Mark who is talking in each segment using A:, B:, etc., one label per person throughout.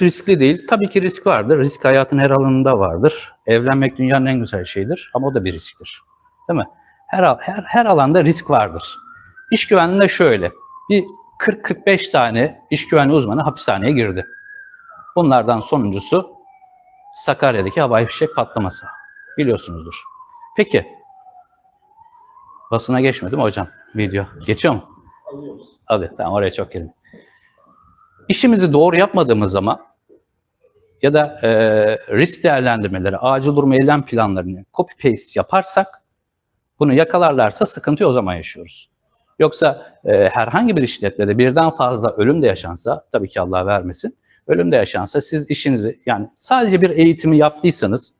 A: riskli değil. Tabii ki risk vardır. Risk hayatın her alanında vardır. Evlenmek dünyanın en güzel şeyidir ama o da bir risktir. Değil mi? Her, her, her alanda risk vardır. İş güvenliğinde şöyle. Bir 40-45 tane iş güvenliği uzmanı hapishaneye girdi. Bunlardan sonuncusu Sakarya'daki havai fişek patlaması. Biliyorsunuzdur. Peki. Basına geçmedi mi hocam video? Geçiyor mu? Hadi tamam oraya çok girdim. İşimizi doğru yapmadığımız zaman ya da e, risk değerlendirmeleri, acil durum eylem planlarını copy paste yaparsak bunu yakalarlarsa sıkıntıyı o zaman yaşıyoruz. Yoksa e, herhangi bir işletmede birden fazla ölüm de yaşansa, tabii ki Allah vermesin, ölüm de yaşansa siz işinizi yani sadece bir eğitimi yaptıysanız,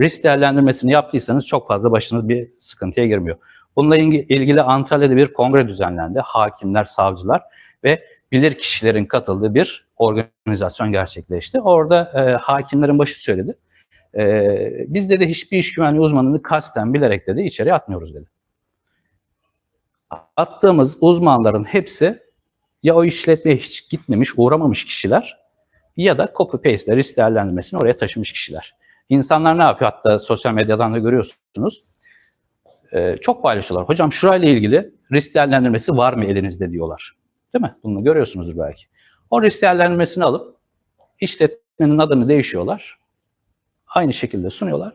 A: risk değerlendirmesini yaptıysanız çok fazla başınız bir sıkıntıya girmiyor. Bununla ilgi- ilgili Antalya'da bir kongre düzenlendi. Hakimler, savcılar ve bilir kişilerin katıldığı bir organizasyon gerçekleşti. Orada e, hakimlerin başı söyledi. E, biz dedi hiçbir iş güvenliği uzmanını kasten bilerek dedi içeri atmıyoruz dedi. Attığımız uzmanların hepsi ya o işletmeye hiç gitmemiş, uğramamış kişiler ya da copy paste risk değerlendirmesini oraya taşımış kişiler. İnsanlar ne yapıyor? Hatta sosyal medyadan da görüyorsunuz. Ee, çok paylaşıyorlar. Hocam şurayla ilgili risk değerlendirmesi var mı elinizde diyorlar. Değil mi? Bunu görüyorsunuzdur belki. O risk değerlendirmesini alıp işletmenin adını değişiyorlar. Aynı şekilde sunuyorlar.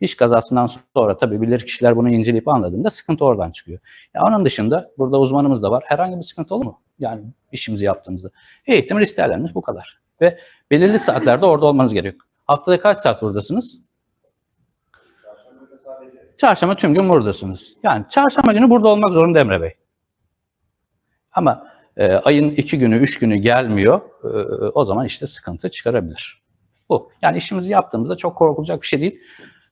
A: İş kazasından sonra tabii bilir kişiler bunu inceleyip anladığında sıkıntı oradan çıkıyor. Ya onun dışında burada uzmanımız da var. Herhangi bir sıkıntı olur mu? Yani işimizi yaptığımızda. Eğitim risk değerlendirmesi bu kadar. Ve belirli saatlerde orada olmanız gerekiyor. Haftada kaç saat buradasınız? Çarşamba tüm gün buradasınız. Yani çarşamba günü burada olmak zorunda Emre Bey. Ama e, ayın iki günü, üç günü gelmiyor. e, o zaman işte sıkıntı çıkarabilir. Bu. Yani işimizi yaptığımızda çok korkulacak bir şey değil.